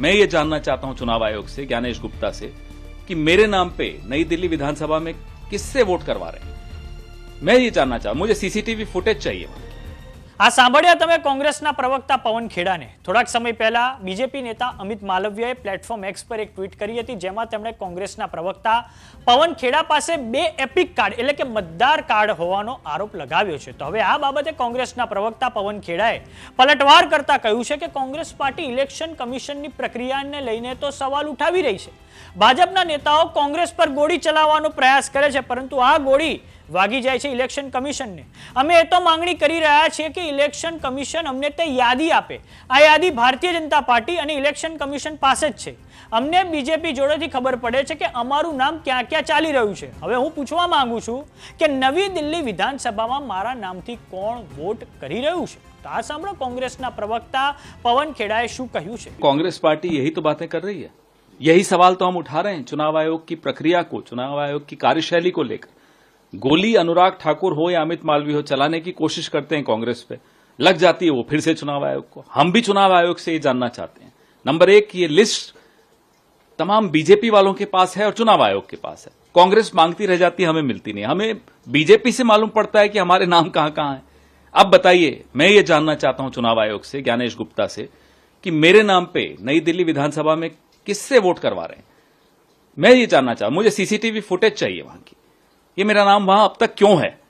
मैं ये जानना चाहता हूँ चुनाव आयोग से, ज्ञानेश गुप्ता से, कि मेरे नाम पे नई दिल्ली विधानसभा में किससे वोट करवा रहे हैं मैं ये जानना चाहता मुझे सीसीटीवी फुटेज चाहिए। આ સાંભળ્યા તમે કોંગ્રેસના પ્રવક્તા પવન ખેડાને. થોડાક સમય પહેલા બીજેપી નેતા અમિત માલવ્યએ પ્લેટફોર્મ એક્સ પર એક ટ્વીટ કરી હતી, જેમાં તેમણે કોંગ્રેસના પ્રવક્તા પવન ખેડા પાસે બે એપિક કાર્ડ, એટલે કે મતદાર કાર્ડ હોવાનો આરોપ લગાવ્યો છે. તો હવે આ બાબતે કોંગ્રેસના પ્રવક્તા પવન ખેડાએ પલટવાર કરતા કહ્યું છે કે કોંગ્રેસ પાર્ટી ઇલેક્શન કમિશનની પ્રક્રિયાને લઈને તો સવાલ ઉઠાવી રહી છે. ભાજપના નેતાઓ કોંગ્રેસ પર ગોળી ચલાવવાનો પ્રયાસ કરે છે, પરંતુ આ ગોળી વાગી જાય છે ઇલેક્શન કમિશનને. અમે એ તો માંગણી કરી રહ્યા છીએ કે ઇલેક્શન કમિશન અમને તે યાદી આપે આ યાદી ભારતીય જનતા પાર્ટી અને ઇલેક્શન કમિશન પાસે જ છે અમને બીજેપી જોડેથી ખબર પડે છે કે અમારું નામ ક્યાં ક્યાં ચાલી રહ્યું છે હવે હું પૂછવા માંગુ છું કે નવી દિલ્હી વિધાનસભામાં મારા નામથી કોણ વોટ કરી રહ્યું છે તો આ સાંભળો કોંગ્રેસના પ્રવક્તા પવન ખેડાએ શું કહ્યું છે कांग्रेस पार्टी यही तो बातें कर रही है यही सवाल तो हम उठा रहे हैं चुनाव आयोग की प्रक्रिया को चुनाव आयोग की कार्यशैली को लेकर गोली अनुराग ठाकुर हो या अमित मालवी हो, चलाने की कोशिश करते हैं कांग्रेस पे। लग जाती है वो फिर से चुनाव आयोग को। हम भी चुनाव आयोग से ये जानना चाहते हैं। नंबर एक, ये लिस्ट तमाम बीजेपी वालों के पास है और चुनाव आयोग के पास है। कांग्रेस मांगती रह जाती है, हमें मिलती नहीं। हमें बीजेपी से मालूम पड़ता है कि हमारे नाम कहाँ कहाँ है। अब बताइए, मैं ये जानना चाहता हूँ चुनाव आयोग से, ज्ञानेश गुप्ता से, कि मेरे नाम पे नई दिल्ली विधानसभा में किससे वोट करवा रहे हैं? मैं ये जानना चाहता मुझे सीसीटीवी फुटेज चाहिए वहाँ की। ये मेरा नाम वहाँ अब तक क्यों है?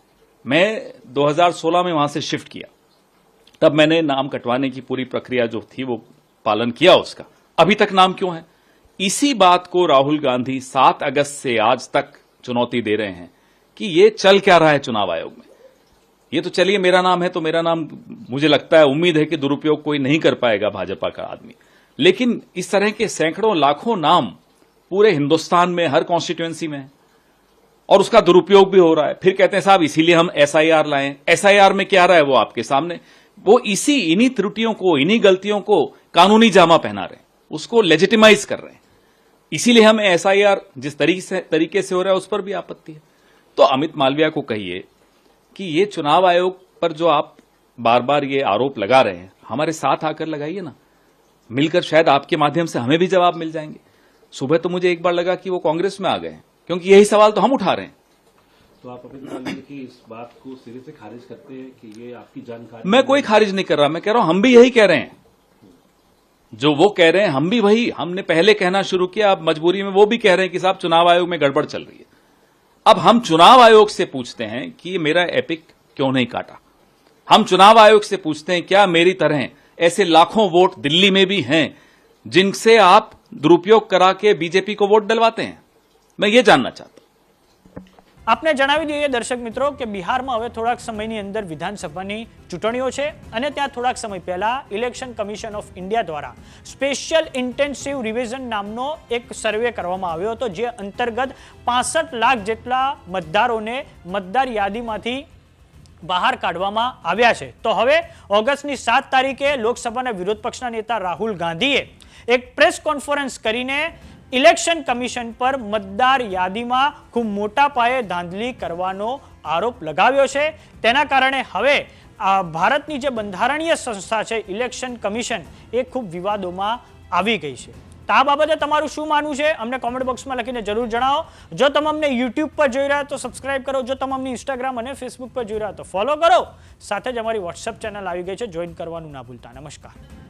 मैं 2016 में वहाँ से शिफ्ट किया। तब मैंने नाम कटवाने की पूरी प्रक्रिया जो थी, वो पालन किया उसका। अभी तक नाम क्यों है? इसी बात को राहुल गांधी 7 अगस्त से आज तक चुनौती दे रहे हैं कि ये चल क्या रहा है चुनाव आयोग में। ये तो चलिए, मेरा नाम है तो मेरा नाम मुझे लगता है, उम्मीद है कि दुरुपयोग कोई नहीं कर पाएगा भाजपा का आदमी। लेकिन इस तरह के सैकड़ों, लाखों नाम पूरे हिंदुस्तान में, हर कॉन्स्टिट्यूएंसी में है। और उसका दुरुपयोग भी हो रहा है। फिर कहते हैं, साहब, इसीलिए हम एसआईआर लाए। एसआईआर में क्या रहा है वो आपके सामने? वो इसी, इन्हीं त्रुटियों को, इन्हीं गलतियों को कानूनी जामा पहना रहे हैं। उसको लेजिटिमाइज कर रहे हैं। इसीलिए हमें एसआईआर जिस तरीके से तरीके से हो रहा है, उस पर भी आपत्ति है। तो अमित मालविया को कहिए कि ये चुनाव आयोग पर जो आप बार बार ये आरोप लगा रहे हैं, हमारे साथ आकर लगाइए ना। मिलकर शायद आपके माध्यम से हमें भी जवाब मिल जाएँगे। सुबह तो मुझे एक बार लगा कि वो कांग्रेस में आ गए हैं। क्योंकि यही सवाल तो हम उठा रहे हैं। तो आप मालवीय की इस बात को सिरे से खारिज करते हैं कि ये आपकी जानकारी मैं कोई खारिज नहीं कर रहा मैं कह रहा हूँ हम भी यही कह रहे हैं। जो वो कह रहे हैं हम भी वही हमने पहले कहना शुरू किया अब मजबूरी में वो भी कह रहे हैं कि साहब चुनाव आयोग में गड़बड़ चल रही है। अब हम चुनाव आयोग से पूछते हैं कि मेरा एपिक क्यों नहीं काटा? हम चुनाव आयोग से पूछते हैं क्या मेरी तरह ऐसे लाखों वोट दिल्ली में भी हैं जिनसे आप दुरुपयोग करा के बीजेपी को वोट डलवाते हैं? मैं ये जानना चाहता हूं આપને જણાવી દઈએ દર્શક મિત્રો કે બિહારમાં હવે થોડાક સમયની અંદર વિધાનસભાની ચૂંટણીઓ છે અને ત્યાં થોડાક સમય પહેલા ઇલેક્શન કમિશન ઓફ ઇન્ડિયા દ્વારા સ્પેશિયલ ઇન્ટેન્સિવ રિવિઝન નામનો એક સર્વે કરવામાં આવ્યો હતો જે અંતર્ગત પાસઠ લાખ જેટલા મતદારોને મતદાર યાદીમાંથી બહાર કાઢવામાં આવ્યા છે તો હવે ઓગસ્ટની સાત તારીખે લોકસભાના વિરોધ પક્ષના નેતા રાહુલ ગાંધીએ એક પ્રેસ કોન્ફરન્સ કરીને ઇલેક્શન કમિશન પર મતદાર યાદીમાં ખૂબ મોટા પાયે ધાંધલી કરવાનો આરોપ લગાવ્યો છે. તેના કારણે હવે આ ભારતની જે બંધારણીય સંસ્થા છે, ઇલેક્શન કમિશન, એ ખૂબ વિવાદોમાં આવી ગઈ છે. તો આ બાબતે તમારું શું માનવું છે? અમને કોમેન્ટ બોક્સમાં લખીને જરૂર જણાવો. જો તમે અમને યુટ્યુબ પર જોઈ રહ્યા તો સબસ્ક્રાઇબ કરો. જો તમે અમને ઇન્સ્ટાગ્રામ અને ફેસબુક પર જોઈ રહ્યા તો ફોલો કરો. સાથે જ અમારી વોટ્સઅપ ચેનલ આવી ગઈ છે. જોઈન કરવાનું ના ભૂલતા. નમસ્કાર.